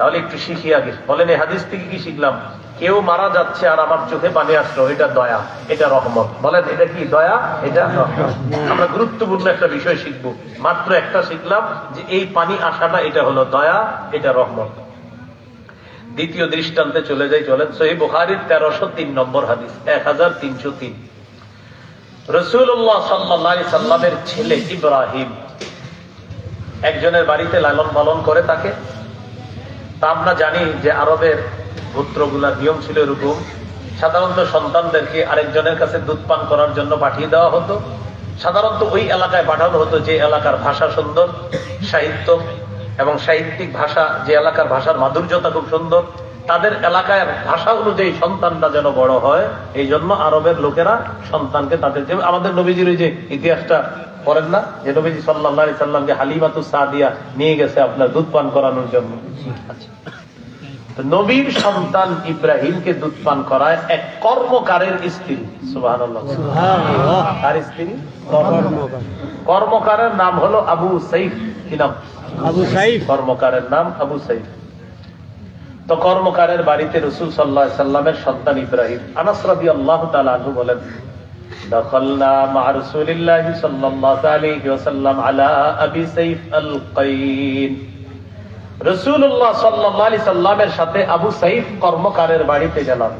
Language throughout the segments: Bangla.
তাহলে একটু শিখি আগে। বলেন এই হাদিস থেকে কি শিখলাম? কেউ মারা যাচ্ছে আর আমার চোখে পানি আসলো, এটা দয়া, এটা রহমত। বলেন, এটা কি দয়া, এটা আমরা গুরুত্বপূর্ণ একটা বিষয় শিখব। মাত্র একটা শিখলাম যে এই পানি আসাটা, এটা হলো দয়া, এটা রহমত। দ্বিতীয় দৃষ্টান্তে চলে যাই, চলেন। সহি বুখারির তেরোশো তিন নম্বর হাদিস, এক হাজার তিনশো তিন। রসুল্লাহ সাল্লাহ সাল্লামের ছেলে ইব্রাহিম একজনের বাড়িতে লালন পালন করে তাকে। তা আমরা জানি যে আরবের গোত্রগুলার নিয়ম ছিল এরকম। সাধারণত সন্তানদেরকে আরেকজনের কাছে দুধ পান করার জন্য পাঠিয়ে দেওয়া হতো। সাধারণত ওই এলাকায় পাঠানো হতো যে এলাকার ভাষা সুন্দর, সাহিত্য এবং সাহিত্যিক ভাষা, যে এলাকার ভাষার মাধুর্যতা খুব সুন্দর। তাদের এলাকার ভাষা অনুযায়ী সন্তানটা যেন বড় হয়, এই জন্য আরবের লোকেরা সন্তানকে তাদের আমাদের নবীজির যে ইতিহাসটা পড়েন না? যে নবীজি সাল্লাহ সাল্লামকে হালিমাতু সাদিয়া নিয়ে গেছে আপনার দুধ পান করানোর জন্য। নবীর সন্তান ইব্রাহিমকে দুধ পান করায় এক কর্মকারের স্ত্রী সুবাহ তার স্ত্রী? কর্মকারের নাম হলো আবু সাইফ। কি নাম? আবু সাইফ। কর্মকারের নাম আবু সাইফ। তো কর্মকারের বাড়িতে রসুল সাল্লাহ সাল্লামের সন্তান ইব্রাহিম। আনাস রাদি আল্লাহ তালু বলেন دخلنا مع رسول الله صلى الله عليه وسلم على ابي سيف القين রসুল্লাহ সাল্লাহ আলি সাল্লামের সাথে আবু সাইফ কর্মকারের বাড়িতে গেলাম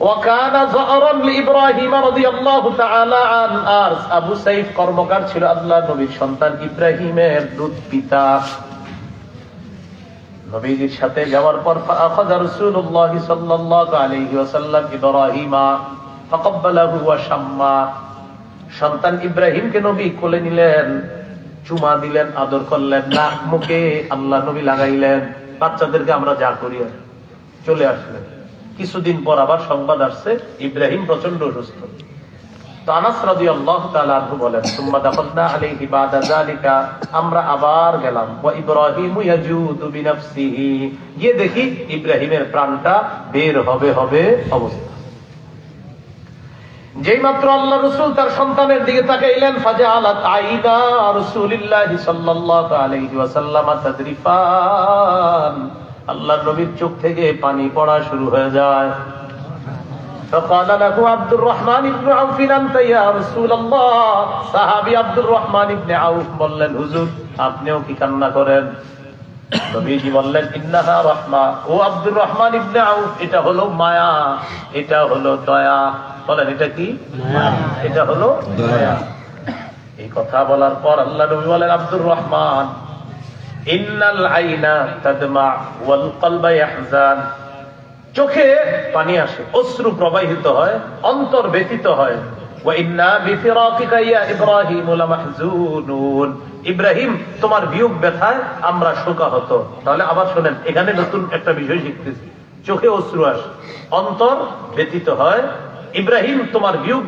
وكان زهرا لابراهيم رضي الله تعالى عن ارس আবু সাইফ কর্মকার ছিল আল্লাহ নবীর সন্তান ইব্রাহিমের দুধ পিতা নবীজির সাথে যাওয়ার পর فاخذ رسول الله صلى الله عليه وسلم ابراهيم فقبله وشما সন্তান ইব্রাহিমকে নবী কোলে নিলেন, চুমা দিলেন, আদর করলেন, নাক মুখে আল্লাহ নবী লাগাইলেন, বাচ্চাদেরকে আমরা যা করি চলে আসলেন। কিছুদিন পর আবার সংবাদ আসছে, ইব্রাহিম প্রচণ্ড অসুস্থ। দেখি ইব্রাহিমের প্রাণটা বের হবে হবে অবস্থা। যেই মাত্র আল্লাহ রসুল তার সন্তানের দিকে তাকাইলেন ফাজালাত আইদা রাসূলিল্লাহি সাল্লাল্লাহু আলাইহি ওয়াসাল্লাম তাদরিফান আল্লাহর নবীর চোখ থেকে পানি পড়া শুরু হয়ে যায় فقال له عبد الرحمن بن عوف انت يا رسول الله সাহাবী আব্দুর রহমান ইবনে আউফ বললেন হুজুর আপনিও কি কান্না করেন নবীজি বললেন ইন্নাহা রহমা ও আব্দুর রহমান ইবনে আউফ এটা হলো মায়া এটা হলো দয়া বলেন, এটা কি? এটা হলো এই কথা বলার পর আল্লাহ নবী বলেন, আব্দুর রহমান চোখে পানি আসে, অশ্রু প্রবাহিত হয়, অন্তর ব্যতীত হয়। ইব্রাহিম তোমার বিয়োগ ব্যথায় আমরা শোকা হতো তাহলে আবার শোনেন, এখানে নতুন একটা বিষয় শিখতেছি। চোখে অশ্রু আসে, অন্তর ব্যতীত হয় ইব্রাহিম তোমার বিয়োগ